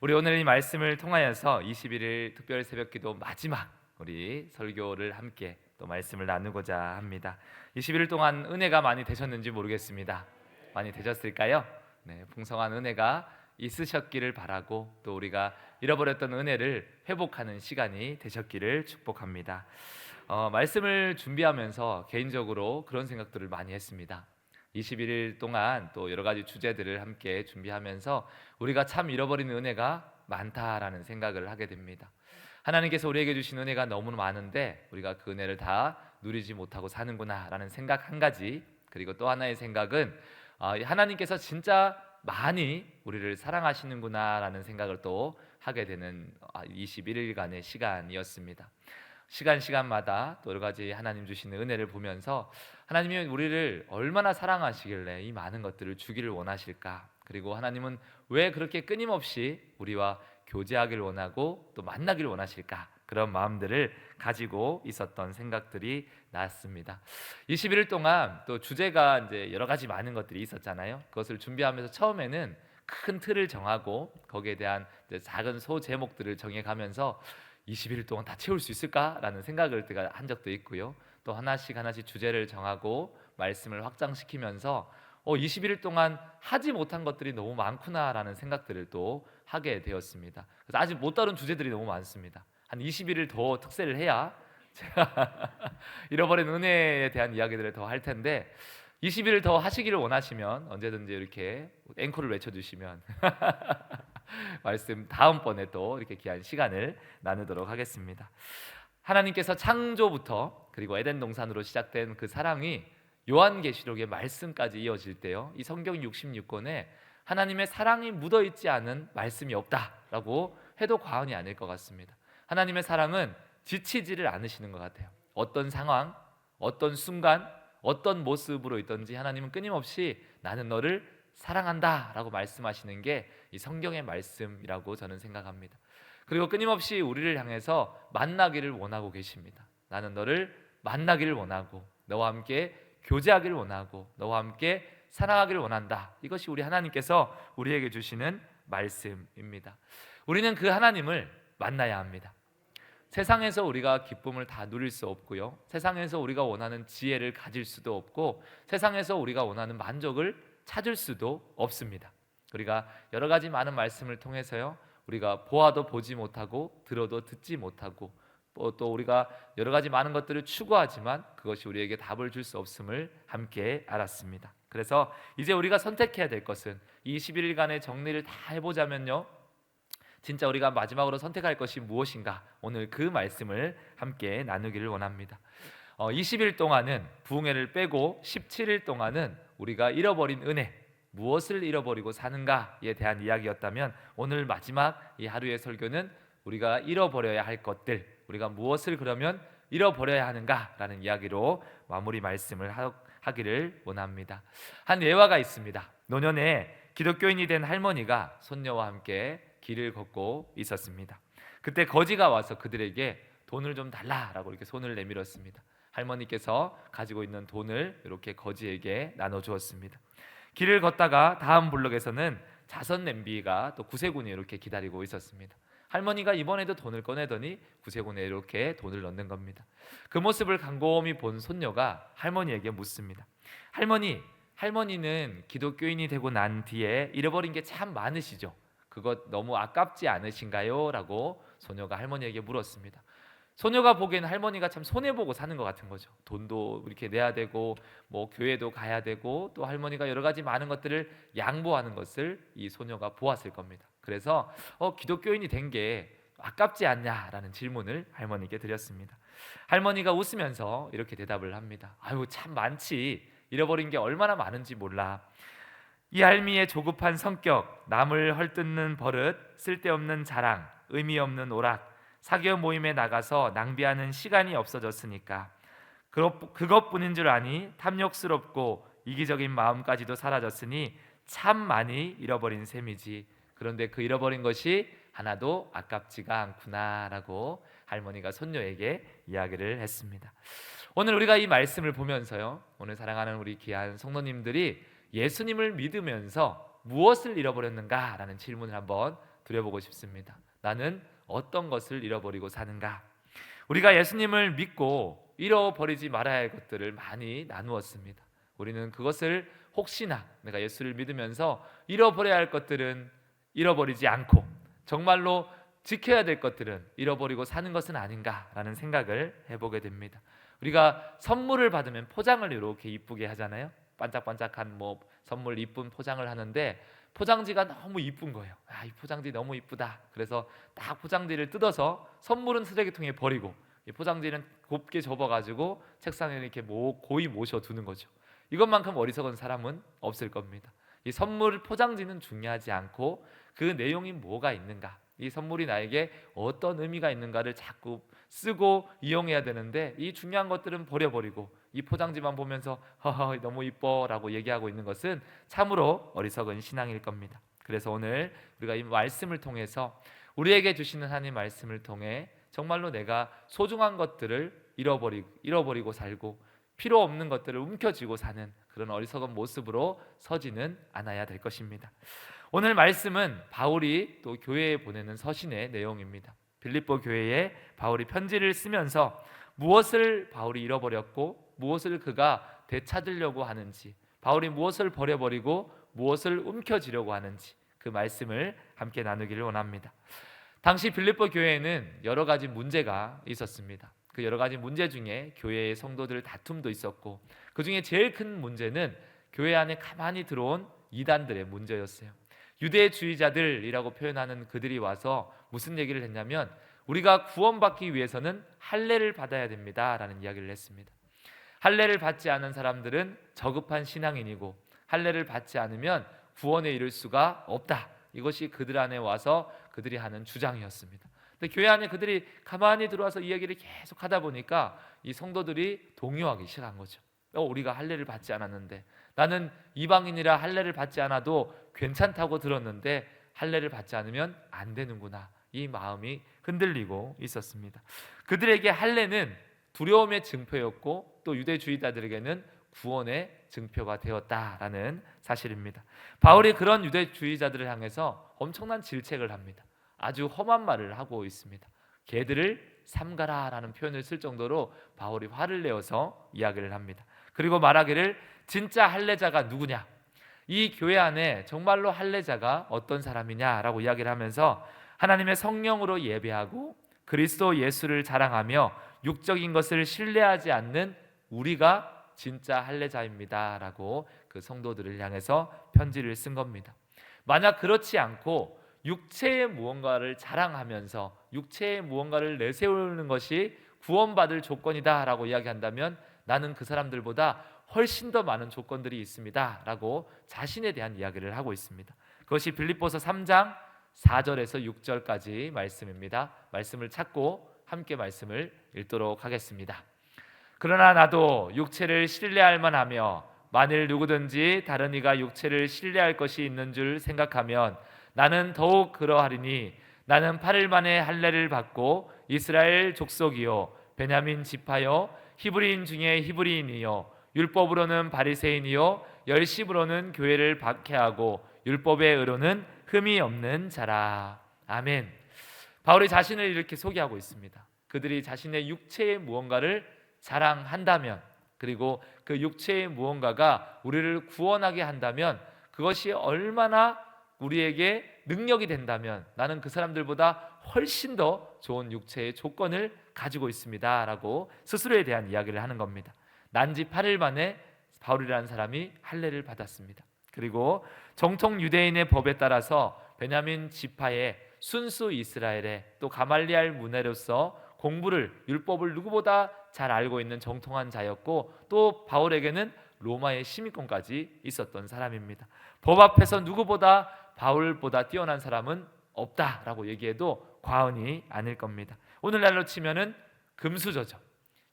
우리 오늘 이 말씀을 통하여서 21일 특별 새벽기도 마지막 우리 설교를 함께 또 말씀을 나누고자 합니다. 21일 동안 은혜가 많이 되셨는지 모르겠습니다. 많이 되셨을까요? 네, 풍성한 은혜가 있으셨기를 바라고 또 우리가 잃어버렸던 은혜를 회복하는 시간이 되셨기를 축복합니다. 어, 말씀을 준비하면서 개인적으로 그런 생각들을 많이 했습니다. 21일 동안 또 여러 가지 주제들을 함께 준비하면서 우리가 참 잃어버린 은혜가 많다라는 생각을 하게 됩니다. 하나님께서 우리에게 주신 은혜가 너무 많은데 우리가 그 은혜를 다 누리지 못하고 사는구나라는 생각 한 가지 그리고 또 하나의 생각은 아, 하나님께서 진짜 많이 우리를 사랑하시는구나라는 생각을 또 하게 되는 21일간의 시간이었습니다. 시간 시간마다 또 여러 가지 하나님 주시는 은혜를 보면서 하나님이 우리를 얼마나 사랑하시길래 이 많은 것들을 주기를 원하실까? 그리고 하나님은 왜 그렇게 끊임없이 우리와 교제하기를 원하고 또 만나기를 원하실까? 그런 마음들을 가지고 있었던 생각들이 났습니다. 21일 동안 또 주제가 이제 여러 가지 많은 것들이 있었잖아요. 그것을 준비하면서 처음에는 큰 틀을 정하고 거기에 대한 작은 소 제목들을 정해가면서 20일 동안 다 채울 수 있을까라는 생각을 제가 한 적도 있고요. 또 하나씩 하나씩 주제를 정하고 말씀을 확장시키면서 어, 21일 동안 하지 못한 것들이 너무 많구나라는 생각들을 또 하게 되었습니다. 그래서 아직 못 다룬 주제들이 너무 많습니다. 한 20일을 더 특세를 해야 제가 잃어버린 은혜에 대한 이야기들을 더 할 텐데 20일을 더 하시기를 원하시면 언제든지 이렇게 앵콜을 외쳐주시면 말씀 다음번에 또 이렇게 귀한 시간을 나누도록 하겠습니다. 하나님께서 창조부터 그리고 에덴 동산으로 시작된 그 사랑이 요한계시록의 말씀까지 이어질 때요. 이 성경 66권에 하나님의 사랑이 묻어 있지 않은 말씀이 없다라고 해도 과언이 아닐 것 같습니다. 하나님의 사랑은 지치지를 않으시는 것 같아요. 어떤 상황, 어떤 순간, 어떤 모습으로 있든지 하나님은 끊임없이 나는 너를 사랑한다라고 말씀하시는 게 이 성경의 말씀이라고 저는 생각합니다. 그리고 끊임없이 우리를 향해서 만나기를 원하고 계십니다. 나는 너를 만나기를 원하고 너와 함께 교제하기를 원하고 너와 함께 사랑하기를 원한다. 이것이 우리 하나님께서 우리에게 주시는 말씀입니다. 우리는 그 하나님을 만나야 합니다. 세상에서 우리가 기쁨을 다 누릴 수 없고요. 세상에서 우리가 원하는 지혜를 가질 수도 없고 세상에서 우리가 원하는 만족을 찾을 수도 없습니다. 우리가 여러 가지 많은 말씀을 통해서요. 우리가 보아도 보지 못하고 들어도 듣지 못하고 또 우리가 여러 가지 많은 것들을 추구하지만 그것이 우리에게 답을 줄 수 없음을 함께 알았습니다. 그래서 이제 우리가 선택해야 될 것은 이 21일간의 정리를 다 해보자면요. 진짜 우리가 마지막으로 선택할 것이 무엇인가 오늘 그 말씀을 함께 나누기를 원합니다. 어, 20일 동안은 부흥회를 빼고 17일 동안은 우리가 잃어버린 은혜 무엇을 잃어버리고 사는가에 대한 이야기였다면 오늘 마지막 이 하루의 설교는 우리가 잃어버려야 할 것들 우리가 무엇을 그러면 잃어버려야 하는가라는 이야기로 마무리 말씀을 하기를 원합니다. 한 예화가 있습니다. 노년에 기독교인이 된 할머니가 손녀와 함께 길을 걷고 있었습니다. 그때 거지가 와서 그들에게 돈을 좀 달라라고 이렇게 손을 내밀었습니다. 할머니께서 가지고 있는 돈을 이렇게 거지에게 나눠 주었습니다. 길을 걷다가 다음 블록에서는 자선 냄비가 또 구세군이 이렇게 기다리고 있었습니다. 할머니가 이번에도 돈을 꺼내더니 구세군에 이렇게 돈을 넣는 겁니다. 그 모습을 곰곰이 본 손녀가 할머니에게 묻습니다. 할머니, 할머니는 기독교인이 되고 난 뒤에 잃어버린 게 참 많으시죠? 그것 너무 아깝지 않으신가요? 라고 소녀가 할머니에게 물었습니다. 소녀가 보기에는 할머니가 참 손해 보고 사는 것 같은 거죠. 돈도 이렇게 내야 되고 뭐 교회도 가야 되고 또 할머니가 여러 가지 많은 것들을 양보하는 것을 이 소녀가 보았을 겁니다. 그래서 어 기독교인이 된 게 아깝지 않냐라는 질문을 할머니께 드렸습니다. 할머니가 웃으면서 이렇게 대답을 합니다. 아유 참 많지. 잃어버린 게 얼마나 많은지 몰라. 이 할미의 조급한 성격, 남을 헐뜯는 버릇, 쓸데없는 자랑, 의미 없는 오락, 사교 모임에 나가서 낭비하는 시간이 없어졌으니까 그것뿐인 줄 아니 탐욕스럽고 이기적인 마음까지도 사라졌으니 참 많이 잃어버린 셈이지. 그런데 그 잃어버린 것이 하나도 아깝지가 않구나라고 할머니가 손녀에게 이야기를 했습니다. 오늘 우리가 이 말씀을 보면서요. 오늘 사랑하는 우리 귀한 성도님들이 예수님을 믿으면서 무엇을 잃어버렸는가라는 질문을 한번 드려보고 싶습니다. 나는 어떤 것을 잃어버리고 사는가? 우리가 예수님을 믿고 잃어버리지 말아야 할 것들을 많이 나누었습니다. 우리는 그것을 혹시나 내가 예수를 믿으면서 잃어버려야 할 것들은 잃어버리지 않고 정말로 지켜야 될 것들은 잃어버리고 사는 것은 아닌가라는 생각을 해보게 됩니다. 우리가 선물을 받으면 포장을 이렇게 이쁘게 하잖아요. 반짝반짝한 뭐 선물 이쁜 포장을 하는데 포장지가 너무 이쁜 거예요. 아, 이 포장지 너무 이쁘다. 그래서 딱 포장지를 뜯어서 선물은 쓰레기통에 버리고 이 포장지는 곱게 접어가지고 책상에 이렇게 모, 고이 모셔 두는 거죠. 이것만큼 어리석은 사람은 없을 겁니다. 이 선물 포장지는 중요하지 않고 그 내용이 뭐가 있는가, 이 선물이 나에게 어떤 의미가 있는가를 자꾸 쓰고 이용해야 되는데 이 중요한 것들은 버려버리고 이 포장지만 보면서 허허 너무 이뻐라고 얘기하고 있는 것은 참으로 어리석은 신앙일 겁니다. 그래서 오늘 우리가 이 말씀을 통해서 우리에게 주시는 하나님 말씀을 통해 정말로 내가 소중한 것들을 잃어버리 잃어버리고 살고 필요 없는 것들을 움켜쥐고 사는 그런 어리석은 모습으로 서지는 않아야 될 것입니다. 오늘 말씀은 바울이 또 교회에 보내는 서신의 내용입니다. 빌립보 교회에 바울이 편지를 쓰면서 무엇을 바울이 잃어버렸고 무엇을 그가 되찾으려고 하는지 바울이 무엇을 버려버리고 무엇을 움켜쥐려고 하는지 그 말씀을 함께 나누기를 원합니다. 당시 빌립보 교회에는 여러 가지 문제가 있었습니다. 그 여러 가지 문제 중에 교회의 성도들 다툼도 있었고 그 중에 제일 큰 문제는 교회 안에 가만히 들어온 이단들의 문제였어요. 유대주의자들이라고 표현하는 그들이 와서 무슨 얘기를 했냐면 우리가 구원받기 위해서는 할례를 받아야 됩니다라는 이야기를 했습니다. 할례를 받지 않은 사람들은 저급한 신앙인이고 할례를 받지 않으면 구원에 이를 수가 없다. 이것이 그들 안에 와서 그들이 하는 주장이었습니다. 근데 교회 안에 그들이 가만히 들어와서 이 얘기를 계속 하다 보니까 이 성도들이 동요하기 시작한 거죠. 어, 우리가 할례를 받지 않았는데 나는 이방인이라 할례를 받지 않아도 괜찮다고 들었는데 할례를 받지 않으면 안 되는구나. 이 마음이 흔들리고 있었습니다. 그들에게 할례는 두려움의 증표였고 또 유대주의자들에게는 구원의 증표가 되었다라는 사실입니다. 바울이 그런 유대주의자들을 향해서 엄청난 질책을 합니다. 아주 험한 말을 하고 있습니다. 개들을 삼가라라는 표현을 쓸 정도로 바울이 화를 내어서 이야기를 합니다. 그리고 말하기를 진짜 할례자가 누구냐? 이 교회 안에 정말로 할례자가 어떤 사람이냐라고 이야기를 하면서 하나님의 성령으로 예배하고 그리스도 예수를 자랑하며 육적인 것을 신뢰하지 않는 우리가 진짜 할례자입니다라고 그 성도들을 향해서 편지를 쓴 겁니다. 만약 그렇지 않고 육체의 무언가를 자랑하면서 육체의 무언가를 내세우는 것이 구원받을 조건이다라고 이야기한다면 나는 그 사람들보다 훨씬 더 많은 조건들이 있습니다라고 자신에 대한 이야기를 하고 있습니다. 그것이 빌립보서 3장 4절에서 6절까지 말씀입니다. 말씀을 찾고 함께 말씀을 읽도록 하겠습니다. 그러나 나도 육체를 신뢰할 만하며 만일 누구든지 다른 이가 육체를 신뢰할 것이 있는 줄 생각하면 나는 더욱 그러하리니 나는 8일 만에 할례를 받고 이스라엘 족속이요 베냐민 지파요 히브리인 중에 히브리인이요 율법으로는 바리새인이요 열심으로는 교회를 박해하고 율법의 의로는 흠이 없는 자라. 아멘. 바울이 자신을 이렇게 소개하고 있습니다. 그들이 자신의 육체의 무언가를 자랑한다면 그리고 그 육체의 무언가가 우리를 구원하게 한다면 그것이 얼마나 우리에게 능력이 된다면 나는 그 사람들보다 훨씬 더 좋은 육체의 조건을 가지고 있습니다 라고 스스로에 대한 이야기를 하는 겁니다. 난지 8일 만에 바울이라는 사람이 할례를 받았습니다. 그리고 정통 유대인의 법에 따라서 베냐민 지파의 순수 이스라엘의 또 가말리알 문화로서 공부를 율법을 누구보다 잘 알고 있는 정통한 자였고 또 바울에게는 로마의 시민권까지 있었던 사람입니다. 법 앞에서 누구보다 바울보다 뛰어난 사람은 없다라고 얘기해도 과언이 아닐 겁니다. 오늘날로 치면은 금수저죠.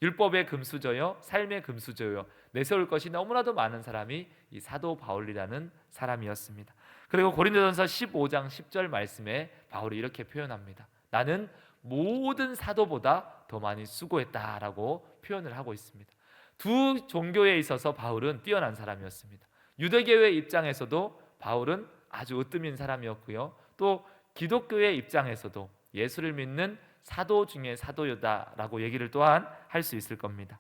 율법의 금수저요, 삶의 금수저요. 내세울 것이 너무나도 많은 사람이 이 사도 바울이라는 사람이었습니다. 그리고 고린도전서 15장 10절 말씀에 바울이 이렇게 표현합니다. 나는 모든 사도보다 더 많이 수고했다라고 표현을 하고 있습니다. 두 종교에 있어서 바울은 뛰어난 사람이었습니다. 유대교회 입장에서도 바울은 아주 으뜸인 사람이었고요. 또 기독교의 입장에서도 예수를 믿는 사도 중에 사도요다라고 얘기를 또한 할 수 있을 겁니다.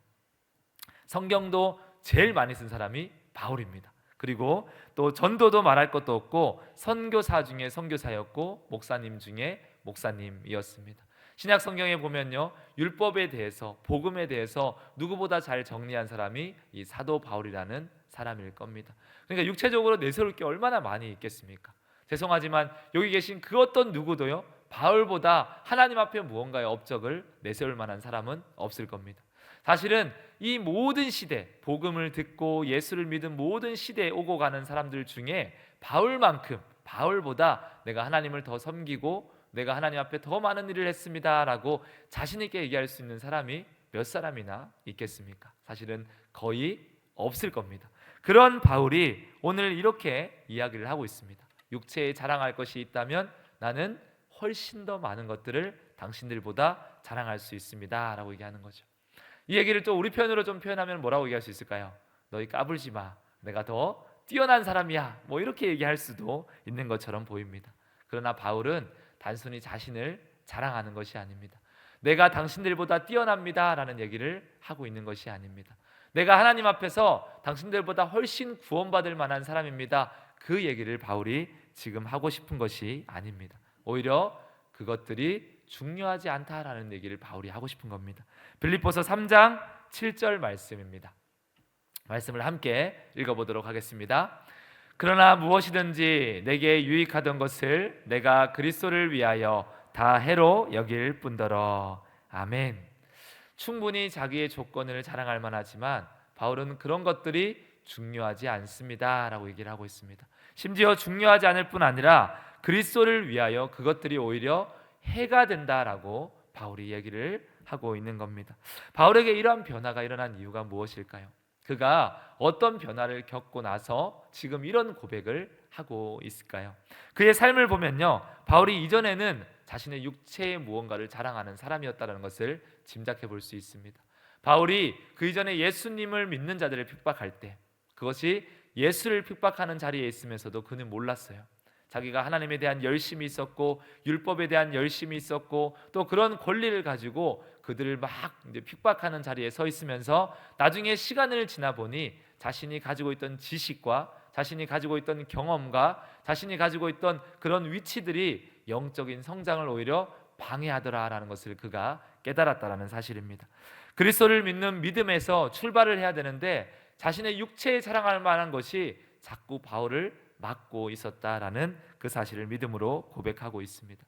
성경도 제일 많이 쓴 사람이 바울입니다. 그리고 또 전도도 말할 것도 없고 선교사 중에 선교사였고 목사님 중에 목사님이었습니다. 신약 성경에 보면요. 율법에 대해서 복음에 대해서 누구보다 잘 정리한 사람이 이 사도 바울이라는 사람일 겁니다. 그러니까 육체적으로 내세울 게 얼마나 많이 있겠습니까? 죄송하지만 여기 계신 그 어떤 누구도요. 바울보다 하나님 앞에 무언가의 업적을 내세울 만한 사람은 없을 겁니다. 사실은 이 모든 시대 복음을 듣고 예수를 믿은 모든 시대에 오고 가는 사람들 중에 바울만큼 바울보다 내가 하나님을 더 섬기고 내가 하나님 앞에 더 많은 일을 했습니다라고 자신 있게 얘기할 수 있는 사람이 몇 사람이나 있겠습니까? 사실은 거의 없을 겁니다. 그런 바울이 오늘 이렇게 이야기를 하고 있습니다. 육체에 자랑할 것이 있다면 나는 훨씬 더 많은 것들을 당신들보다 자랑할 수 있습니다라고 얘기하는 거죠. 이 얘기를 또 우리 편으로 좀 표현하면 뭐라고 얘기할 수 있을까요? 너희 까불지 마. 내가 더 뛰어난 사람이야. 뭐 이렇게 얘기할 수도 있는 것처럼 보입니다. 그러나 바울은 단순히 자신을 자랑하는 것이 아닙니다. 내가 당신들보다 뛰어납니다라는 얘기를 하고 있는 것이 아닙니다. 내가 하나님 앞에서 당신들보다 훨씬 구원받을 만한 사람입니다. 그 얘기를 바울이 지금 하고 싶은 것이 아닙니다. 오히려 그것들이 중요하지 않다라는 얘기를 바울이 하고 싶은 겁니다. 빌립보서 3장 7절 말씀입니다. 말씀을 함께 읽어보도록 하겠습니다. 그러나 무엇이든지 내게 유익하던 것을 내가 그리스도를 위하여 다 해로 여길 뿐더러 아멘. 충분히 자기의 조건을 자랑할 만하지만 바울은 그런 것들이 중요하지 않습니다라고 얘기를 하고 있습니다. 심지어 중요하지 않을 뿐 아니라 그리스도를 위하여 그것들이 오히려 해가 된다라고 바울이 얘기를 하고 있는 겁니다. 바울에게 이러한 변화가 일어난 이유가 무엇일까요? 그가 어떤 변화를 겪고 나서 지금 이런 고백을 하고 있을까요? 그의 삶을 보면요. 바울이 이전에는 자신의 육체의 무언가를 자랑하는 사람이었다는 것을 짐작해 볼 수 있습니다. 바울이 그 이전에 예수님을 믿는 자들을 핍박할 때 그것이 예수를 핍박하는 자리에 있으면서도 그는 몰랐어요. 자기가 하나님에 대한 열심이 있었고 율법에 대한 열심이 있었고 또 그런 권리를 가지고 그들을 막 핍박하는 자리에 서 있으면서 나중에 시간을 지나 보니 자신이 가지고 있던 지식과 자신이 가지고 있던 경험과 자신이 가지고 있던 그런 위치들이 영적인 성장을 오히려 방해하더라라는 것을 그가 깨달았다라는 사실입니다. 그리스도를 믿는 믿음에서 출발을 해야 되는데 자신의 육체에 자랑할 만한 것이 자꾸 바울을 막고 있었다라는 그 사실을 믿음으로 고백하고 있습니다.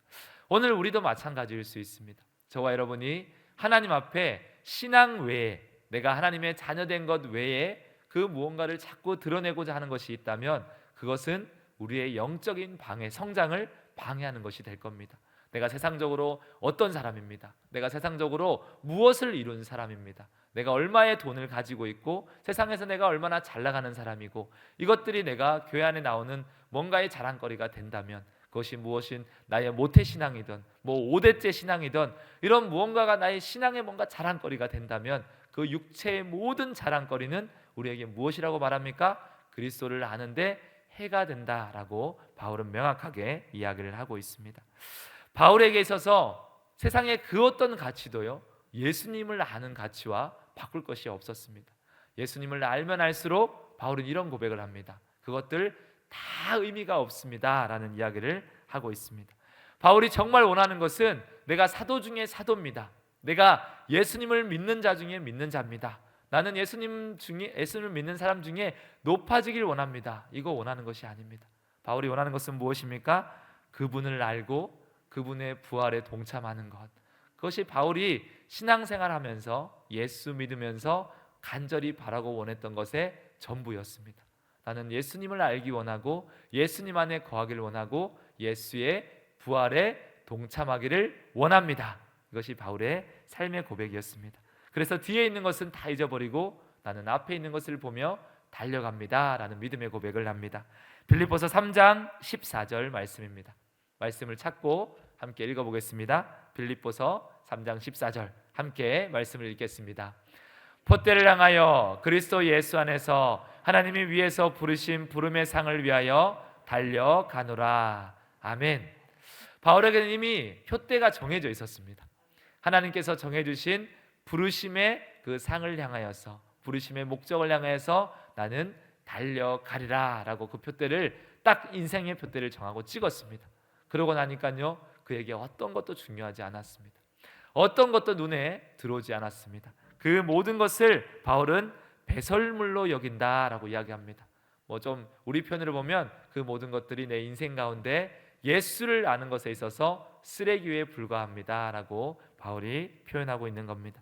오늘 우리도 마찬가지일 수 있습니다. 저와 여러분이 하나님 앞에 신앙 외에 내가 하나님의 자녀된 것 외에 그 무언가를 자꾸 드러내고자 하는 것이 있다면 그것은 우리의 영적인 방해 성장을 방해하는 것이 될 겁니다. 내가 세상적으로 어떤 사람입니다. 내가 세상적으로 무엇을 이룬 사람입니다. 내가 얼마의 돈을 가지고 있고 세상에서 내가 얼마나 잘 나가는 사람이고 이것들이 내가 교회 안에 나오는 뭔가의 자랑거리가 된다면 그것이 무엇인 나의 모태 신앙이든 뭐 5대째 신앙이든 이런 무언가가 나의 신앙의 뭔가 자랑거리가 된다면 그 육체의 모든 자랑거리는 우리에게 무엇이라고 말합니까? 그리스도를 아는데 해가 된다라고 바울은 명확하게 이야기를 하고 있습니다. 바울에게 있어서 세상의 그 어떤 가치도요. 예수님을 아는 가치와 바꿀 것이 없었습니다. 예수님을 알면 알수록 바울은 이런 고백을 합니다. 그것들 다 의미가 없습니다라는 이야기를 하고 있습니다. 바울이 정말 원하는 것은 내가 사도 중에 사도입니다. 내가 예수님을 믿는 자 중에 믿는 자입니다. 나는 예수님 중에 예수님을 믿는 사람 중에 높아지길 원합니다. 이거 원하는 것이 아닙니다. 바울이 원하는 것은 무엇입니까? 그분을 알고 그분의 부활에 동참하는 것. 그것이 바울이 신앙생활하면서 예수 믿으면서 간절히 바라고 원했던 것의 전부였습니다. 나는 예수님을 알기 원하고 예수님 안에 거하기를 원하고 예수의 부활에 동참하기를 원합니다. 이것이 바울의 삶의 고백이었습니다. 그래서 뒤에 있는 것은 다 잊어버리고 나는 앞에 있는 것을 보며 달려갑니다라는 믿음의 고백을 합니다. 빌립보서 3장 14절 말씀입니다. 말씀을 찾고 함께 읽어 보겠습니다. 빌립보서 3장 14절 함께 말씀을 읽겠습니다. 포대를 향하여 그리스도 예수 안에서 하나님이 위에서 부르신 부름의 상을 위하여 달려가노라. 아멘. 바울에게는 이미 표대가 정해져 있었습니다. 하나님께서 정해 주신 부르심의 그 상을 향하여서 부르심의 목적을 향하여서 나는 달려가리라라고 그 표대를 딱 인생의 표대를 정하고 찍었습니다. 그러고 나니까요 그에게 어떤 것도 중요하지 않았습니다. 어떤 것도 눈에 들어오지 않았습니다. 그 모든 것을 바울은 배설물로 여긴다라고 이야기합니다. 뭐 좀 우리 편으로 보면 그 모든 것들이 내 인생 가운데 예수를 아는 것에 있어서 쓰레기에 불과합니다라고 바울이 표현하고 있는 겁니다.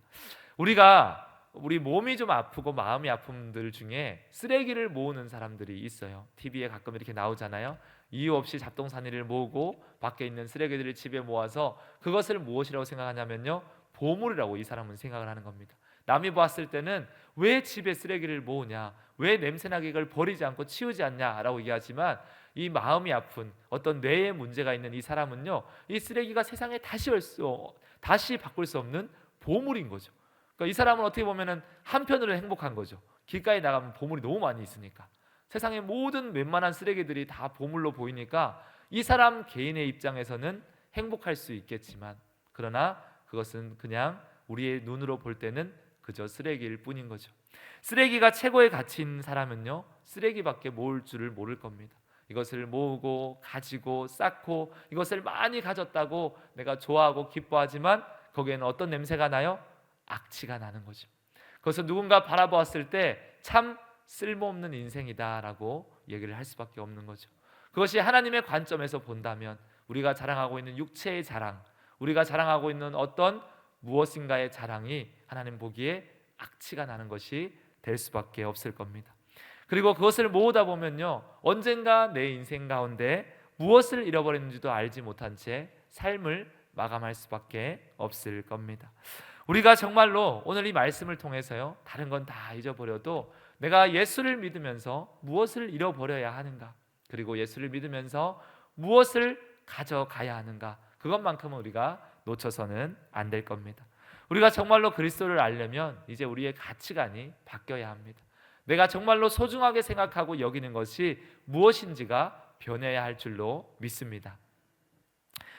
우리가 우리 몸이 좀 아프고 마음이 아픔들 중에 쓰레기를 모으는 사람들이 있어요. TV에 가끔 이렇게 나오잖아요. 이유 없이 잡동사니를 모으고 밖에 있는 쓰레기들을 집에 모아서 그것을 무엇이라고 생각하냐면요. 보물이라고 이 사람은 생각을 하는 겁니다. 남이 보았을 때는 왜 집에 쓰레기를 모으냐, 왜 냄새나게 이걸 버리지 않고 치우지 않냐라고 얘기하지만 이 마음이 아픈 어떤 뇌에 문제가 있는 이 사람은요, 이 쓰레기가 세상에 다시 올수 다시 바꿀 수 없는 보물인 거죠. 그러니까 이 사람은 어떻게 보면은 한편으로 행복한 거죠. 길가에 나가면 보물이 너무 많이 있으니까 세상의 모든 웬만한 쓰레기들이 다 보물로 보이니까 이 사람 개인의 입장에서는 행복할 수 있겠지만 그러나 그것은 그냥 우리의 눈으로 볼 때는 그저 쓰레기일 뿐인 거죠. 쓰레기가 최고의 가치인 사람은요 쓰레기밖에 모을 줄을 모를 겁니다. 이것을 모으고 가지고 쌓고 이것을 많이 가졌다고 내가 좋아하고 기뻐하지만 거기에는 어떤 냄새가 나요? 악취가 나는 거죠. 그것을 누군가 바라보았을 때 참 쓸모없는 인생이다라고 얘기를 할 수밖에 없는 거죠. 그것이 하나님의 관점에서 본다면 우리가 자랑하고 있는 육체의 자랑, 우리가 자랑하고 있는 어떤 무엇인가의 자랑이 하나님 보기에 악취가 나는 것이 될 수밖에 없을 겁니다. 그리고 그것을 모으다 보면요. 언젠가 내 인생 가운데 무엇을 잃어버렸는지도 알지 못한 채 삶을 마감할 수밖에 없을 겁니다. 우리가 정말로 오늘 이 말씀을 통해서요. 다른 건 다 잊어버려도 내가 예수를 믿으면서 무엇을 잃어버려야 하는가? 그리고 예수를 믿으면서 무엇을 가져가야 하는가? 그것만큼은 우리가 놓쳐서는 안 될 겁니다. 우리가 정말로 그리스도를 알려면 이제 우리의 가치관이 바뀌어야 합니다. 내가 정말로 소중하게 생각하고 여기는 것이 무엇인지가 변해야 할 줄로 믿습니다.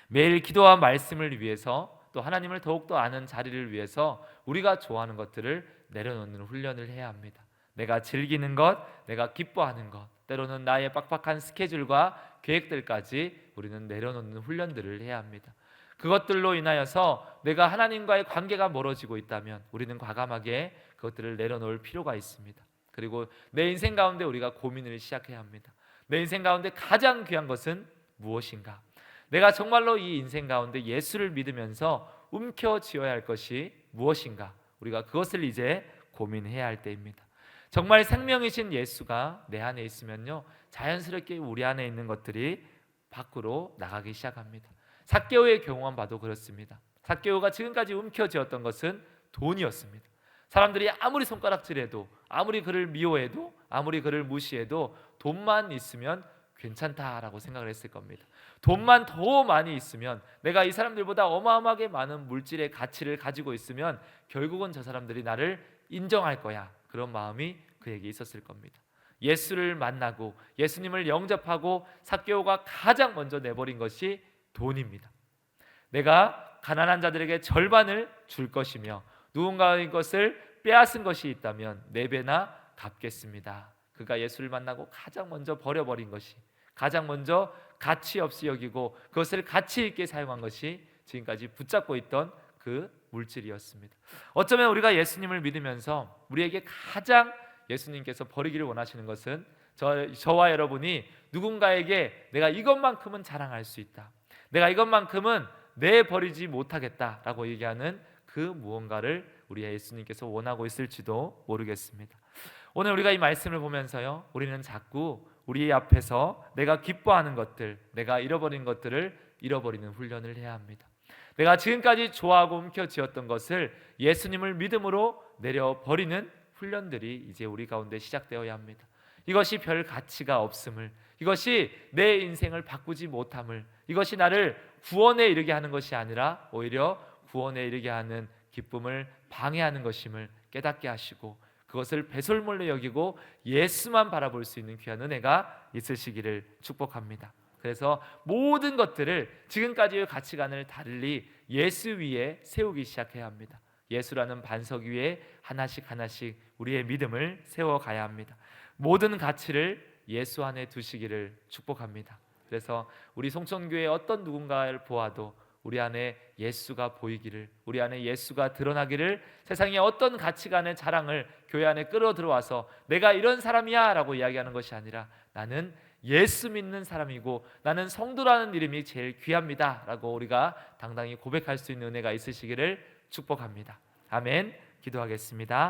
매일 기도와 말씀을 위해서 또 하나님을 더욱더 아는 자리를 위해서 우리가 좋아하는 것들을 내려놓는 훈련을 해야 합니다. 내가 즐기는 것, 내가 기뻐하는 것, 때로는 나의 빡빡한 스케줄과 계획들까지 우리는 내려놓는 훈련들을 해야 합니다. 그것들로 인하여서 내가 하나님과의 관계가 멀어지고 있다면 우리는 과감하게 그것들을 내려놓을 필요가 있습니다. 그리고 내 인생 가운데 우리가 고민을 시작해야 합니다. 내 인생 가운데 가장 귀한 것은 무엇인가? 내가 정말로 이 인생 가운데 예수를 믿으면서 움켜쥐어야 할 것이 무엇인가? 우리가 그것을 이제 고민해야 할 때입니다. 정말 생명이신 예수가 내 안에 있으면요. 자연스럽게 우리 안에 있는 것들이 밖으로 나가기 시작합니다. 사개오의 경우만 봐도 그렇습니다. 사개오가 지금까지 움켜쥐었던 것은 돈이었습니다. 사람들이 아무리 손가락질해도 아무리 그를 미워해도 아무리 그를 무시해도 돈만 있으면 괜찮다라고 생각을 했을 겁니다. 돈만 더 많이 있으면 내가 이 사람들보다 어마어마하게 많은 물질의 가치를 가지고 있으면 결국은 저 사람들이 나를 인정할 거야. 그런 마음이 그에게 있었을 겁니다. 예수를 만나고 예수님을 영접하고 사개오가 가장 먼저 내버린 것이 돈입니다. 내가 가난한 자들에게 절반을 줄 것이며 누군가의 것을 빼앗은 것이 있다면 네 배나 갚겠습니다. 그가 예수를 만나고 가장 먼저 버려버린 것이 가장 먼저 가치 없이 여기고 그것을 가치 있게 사용한 것이 지금까지 붙잡고 있던 그 물질이었습니다. 어쩌면 우리가 예수님을 믿으면서 우리에게 가장 예수님께서 버리기를 원하시는 것은 저, 저와 여러분이 누군가에게 내가 이것만큼은 자랑할 수 있다. 내가 이것만큼은 내 버리지 못하겠다라고 얘기하는 그 무언가를 우리 예수님께서 원하고 있을지도 모르겠습니다. 오늘 우리가 이 말씀을 보면서요, 우리는 자꾸 우리 앞에서 내가 기뻐하는 것들, 내가 잃어버린 것들을 잃어버리는 훈련을 해야 합니다. 내가 지금까지 좋아하고 움켜쥐었던 것을 예수님을 믿음으로 내려버리는 훈련들이 이제 우리 가운데 시작되어야 합니다. 이것이 별 가치가 없음을, 이것이 내 인생을 바꾸지 못함을, 이것이 나를 구원에 이르게 하는 것이 아니라 오히려 구원에 이르게 하는 기쁨을 방해하는 것임을 깨닫게 하시고 그것을 배설물로 여기고 예수만 바라볼 수 있는 귀한 은혜가 있으시기를 축복합니다. 그래서 모든 것들을 지금까지의 가치관을 달리 예수 위에 세우기 시작해야 합니다. 예수라는 반석 위에 하나씩 하나씩 우리의 믿음을 세워 가야 합니다. 모든 가치를 예수 안에 두시기를 축복합니다. 그래서 우리 송천교회 어떤 누군가를 보아도 우리 안에 예수가 보이기를 우리 안에 예수가 드러나기를 세상의 어떤 가치관의 자랑을 교회 안에 끌어 들어와서 내가 이런 사람이야라고 이야기하는 것이 아니라 나는 예수 믿는 사람이고 나는 성도라는 이름이 제일 귀합니다라고 우리가 당당히 고백할 수 있는 은혜가 있으시기를 축복합니다. 아멘. 기도하겠습니다.